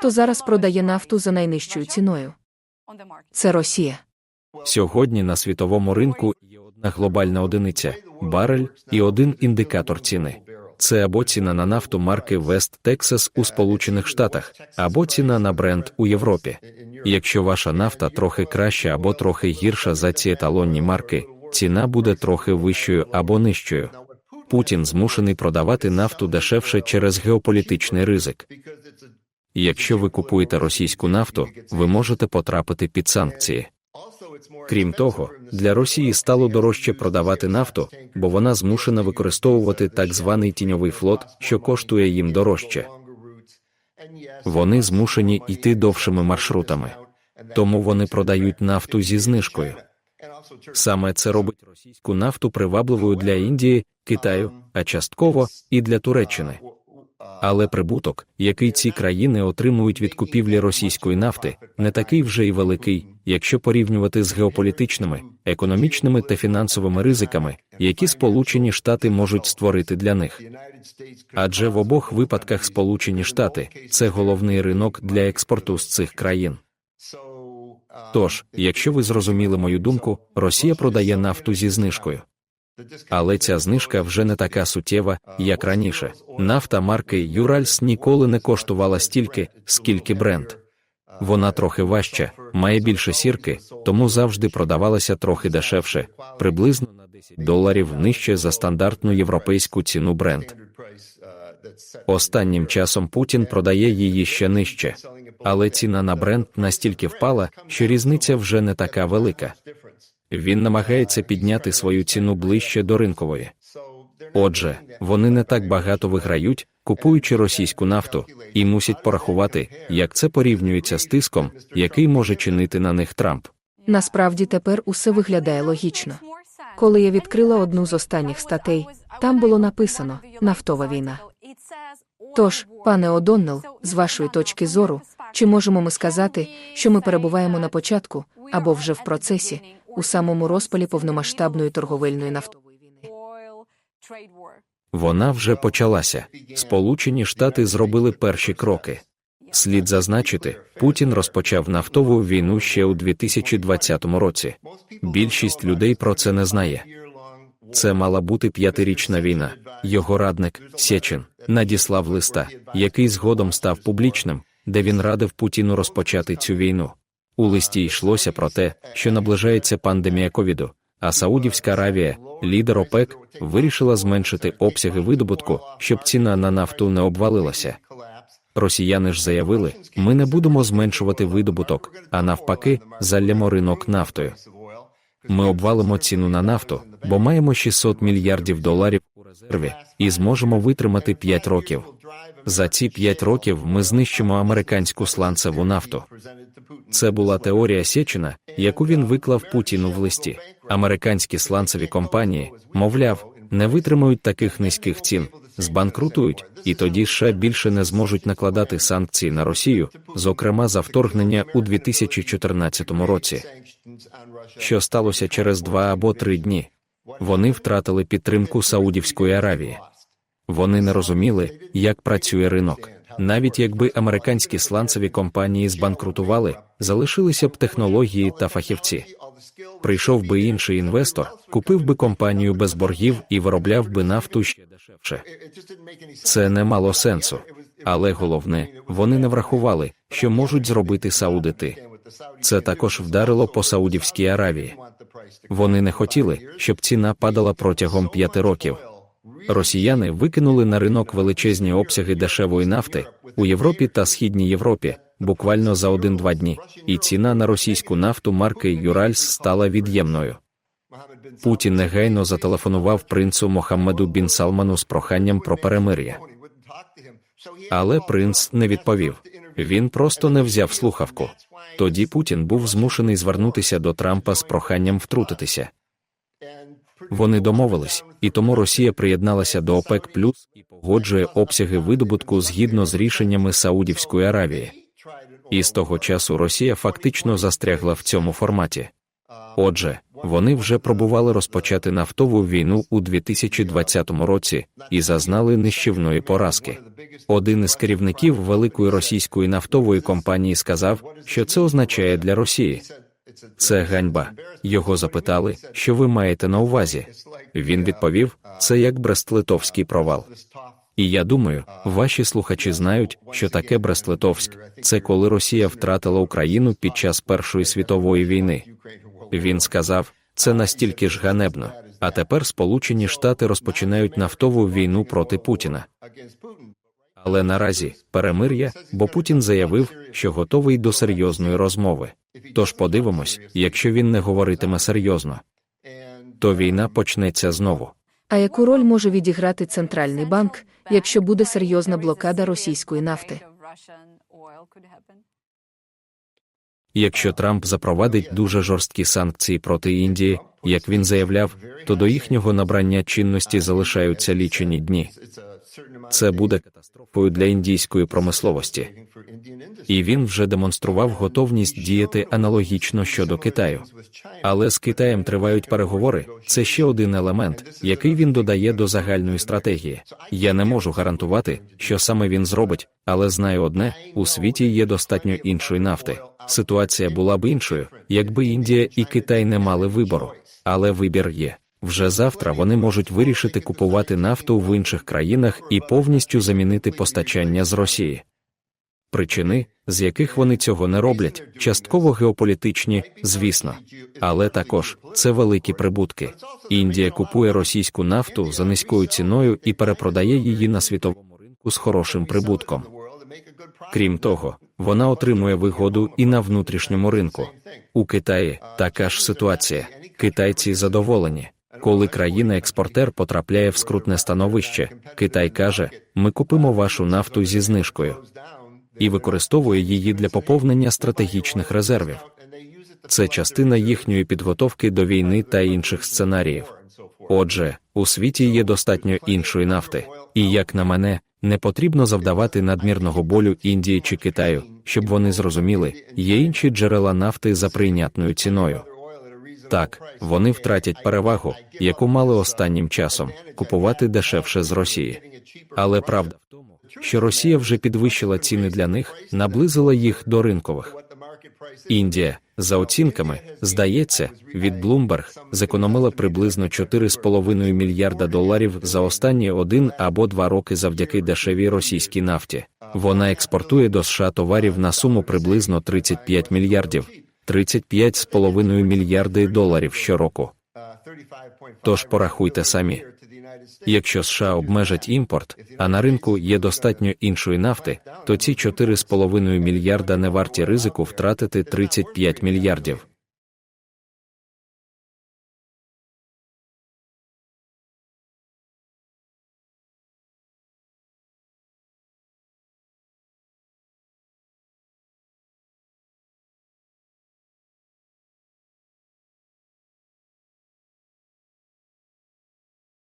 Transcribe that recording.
Хто зараз продає нафту за найнижчою ціною? Це Росія. Сьогодні на світовому ринку є одна глобальна одиниця барель і один індикатор ціни. Це або ціна на нафту марки West Texas у Сполучених Штатах, або ціна на бренд у Європі. Якщо ваша нафта трохи краща або трохи гірша за ці еталонні марки, ціна буде трохи вищою або нижчою. Путін змушений продавати нафту дешевше через геополітичний ризик. Якщо ви купуєте російську нафту, ви можете потрапити під санкції. Крім того, для Росії стало дорожче продавати нафту, бо вона змушена використовувати так званий тіньовий флот, що коштує їм дорожче. Вони змушені йти довшими маршрутами, тому вони продають нафту зі знижкою. Саме це робить російську нафту привабливою для Індії, Китаю, а частково і для Туреччини. Але прибуток, який ці країни отримують від купівлі російської нафти, не такий вже й великий, якщо порівнювати з геополітичними, економічними та фінансовими ризиками, які Сполучені Штати можуть створити для них. Адже в обох випадках Сполучені Штати це головний ринок для експорту з цих країн. Тож, якщо ви зрозуміли мою думку, Росія продає нафту зі знижкою. Але ця знижка вже не така суттєва, як раніше. Нафта марки Юральс ніколи не коштувала стільки, скільки бренд. Вона трохи важча, має більше сірки, тому завжди продавалася трохи дешевше, приблизно на 10 доларів нижче за стандартну європейську ціну бренд. Останнім часом Путін продає її ще нижче, але ціна на бренд настільки впала, що різниця вже не така велика. Він намагається підняти свою ціну ближче до ринкової. Отже, вони не так багато виграють, купуючи російську нафту, і мусять порахувати, як це порівнюється з тиском, який може чинити на них Трамп. Насправді тепер усе виглядає логічно. Коли я відкрила одну з останніх статей, там було написано нафтова війна. Тож, пане Одоннел, з вашої точки зору, чи можемо ми сказати, що ми перебуваємо на початку або вже в процесі у самому розпалі повномасштабної торговельної нафтової війни? Вона вже почалася. Сполучені Штати зробили перші кроки. Слід зазначити, Путін розпочав нафтову війну ще у 2020 році. Більшість людей про це не знає. Це мала бути п'ятирічна війна. Його радник Сєчин надіслав листа, який згодом став публічним, де він радив Путіну розпочати цю війну. У листі йшлося про те, що наближається пандемія ковіду, а Саудівська Аравія, лідер ОПЕК, вирішила зменшити обсяги видобутку, щоб ціна на нафту не обвалилася. Росіяни ж заявили, ми не будемо зменшувати видобуток, а навпаки, залємо ринок нафтою. Ми обвалимо ціну на нафту, бо маємо 600 мільярдів доларів резерві і зможемо витримати 5 років. За ці 5 років ми знищимо американську сланцеву нафту. Це була теорія Сєчина, яку він виклав Путіну в листі. Американські сланцеві компанії, мовляв, не витримають таких низьких цін, збанкрутують, і тоді США більше не зможуть накладати санкції на Росію, зокрема за вторгнення у 2014 році. Що сталося через два або три дні? Вони втратили підтримку Саудівської Аравії. Вони не розуміли, як працює ринок. Навіть якби американські сланцеві компанії збанкрутували, залишилися б технології та фахівці. Прийшов би інший інвестор, купив би компанію без боргів і виробляв би нафту ще дешевше. Це не мало сенсу. Але головне, вони не врахували, що можуть зробити саудити. Це також вдарило по Саудівській Аравії. Вони не хотіли, щоб ціна падала протягом п'яти років. Росіяни викинули на ринок величезні обсяги дешевої нафти у Європі та Східній Європі буквально за один-два дні, і ціна на російську нафту марки Юральс стала від'ємною. Путін негайно зателефонував принцу Мохаммеду бін Салману з проханням про перемир'я. Але принц не відповів. Він просто не взяв слухавку. Тоді Путін був змушений звернутися до Трампа з проханням втрутитися. Вони домовились, і тому Росія приєдналася до ОПЕК плюс і погоджує обсяги видобутку згідно з рішеннями Саудівської Аравії. І з того часу Росія фактично застрягла в цьому форматі. Отже, Вони вже пробували розпочати нафтову війну у 2020 році і зазнали нищівної поразки. Один із керівників великої російської нафтової компанії сказав, що це означає для Росії. Це ганьба. Його запитали, що ви маєте на увазі. Він відповів: це як Брест-Литовський провал. І я думаю, ваші слухачі знають, що таке Брест-Литовськ. Це коли Росія втратила Україну під час Першої світової війни. Він сказав, це настільки ж ганебно. А тепер Сполучені Штати розпочинають нафтову війну проти Путіна. Але наразі перемир'я, бо Путін заявив, що готовий до серйозної розмови. Тож подивимось, якщо він не говоритиме серйозно, то війна почнеться знову. А яку роль може відіграти центральний банк, якщо буде серйозна блокада російської нафти? Якщо Трамп запровадить дуже жорсткі санкції проти Індії, як він заявляв, то до їхнього набрання чинності залишаються лічені дні. Це буде катастрофою для індійської промисловості. І він вже демонстрував готовність діяти аналогічно щодо Китаю. Але з Китаєм тривають переговори. Це ще один елемент, який він додає до загальної стратегії. Я не можу гарантувати, що саме він зробить, але знаю одне: у світі є достатньо іншої нафти. Ситуація була б іншою, якби Індія і Китай не мали вибору. Але вибір є. Вже завтра вони можуть вирішити купувати нафту в інших країнах і повністю замінити постачання з Росії. Причини, з яких вони цього не роблять, частково геополітичні, звісно, але також це великі прибутки. Індія купує російську нафту за низькою ціною і перепродає її на світовому ринку з хорошим прибутком. Крім того, вона отримує вигоду і на внутрішньому ринку. У Китаї така ж ситуація. Китайці задоволені. Коли країна-експортер потрапляє в скрутне становище, Китай каже: ми купимо вашу нафту зі знижкою і використовує її для поповнення стратегічних резервів. Це частина їхньої підготовки до війни та інших сценаріїв. Отже, у світі є достатньо іншої нафти, і, як на мене, не потрібно завдавати надмірного болю Індії чи Китаю, щоб вони зрозуміли, є інші джерела нафти за прийнятною ціною. Так, вони втратять перевагу, яку мали останнім часом купувати дешевше з Росії. Але правда в тому, що Росія вже підвищила ціни для них, наблизила їх до ринкових. Індія, за оцінками, здається, від Bloomberg зекономила приблизно 4,5 мільярда доларів за останні один або два роки завдяки дешевій російській нафті. Вона експортує до США товарів на суму приблизно 35 мільярдів, 35,5 мільярди доларів щороку. Тож порахуйте самі. Якщо США обмежать імпорт, а на ринку є достатньо іншої нафти, то ці 4,5 мільярда не варті ризику втратити 35 мільярдів.